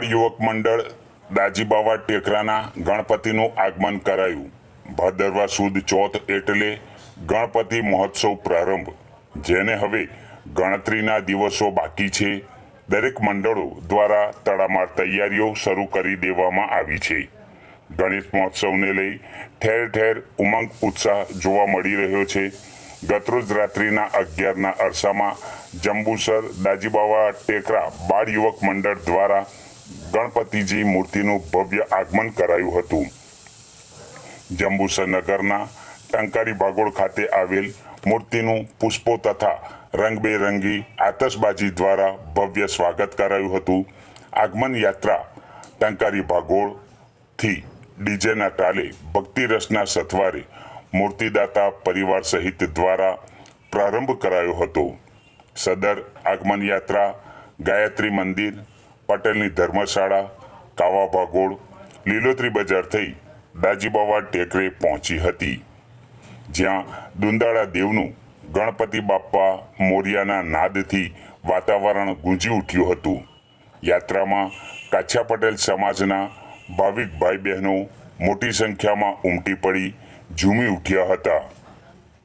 બાળ યુવક મંડળ દાજીબાવા ટેકરાના ગણપતિનું આગમન કરાયું. ભાદરવા સુદ ચોથ એટલે ગણપતિ મહોત્સવ પ્રારંભ, જેને હવે ગણતરીના દિવસો બાકી છે. દરેક મંડળો દ્વારા તડામાર તૈયારીઓ શરૂ કરી દેવામાં આવી છે. ગણેશ મહોત્સવને લઈ ઠેર ઠેર ઉમંગ, ઉત્સાહ જોવા મળી રહ્યો છે. ગતરોજ રાત્રિના અગિયારના અરસામાં જંબુસર, દાજીબાવા, ટેકરા બાળ યુવક મંડળ દ્વારા ગણપતિજી મૂર્તિનું ભવ્ય આગમન કરાયું હતું. જંબુસર નગરના ટંકારી ભાગોળ ખાતે આવેલ મૂર્તિનું પુષ્પો તથા રંગબેરંગી આતશબાજી દ્વારા ભવ્ય સ્વાગત કરાયું હતું. આગમન યાત્રા ટંકારી ભાગોળથી ડીજેના તાલે ભક્તિ રસના સથવારે મૂર્તિદાતા પરિવાર સહિત દ્વારા પ્રારંભ કરાયો હતો. સદર આગમન યાત્રા, ગાયત્રી મંદિર, પટેલની ધર્મશાળા, કાવા લીલોતરી બજાર થઈ દાજીબાવા ટેકરે પહોંચી હતી. જ્યાં દુંદાળા દેવનું ગણપતિ બાપ્પા મોરિયાના નાદથી વાતાવરણ ગુંજી ઉઠ્યું હતું. યાત્રામાં કાછા પટેલ સમાજના ભાવિક ભાઈ બહેનો મોટી સંખ્યામાં ઉમટી પડી ઝૂમી ઉઠ્યા હતા.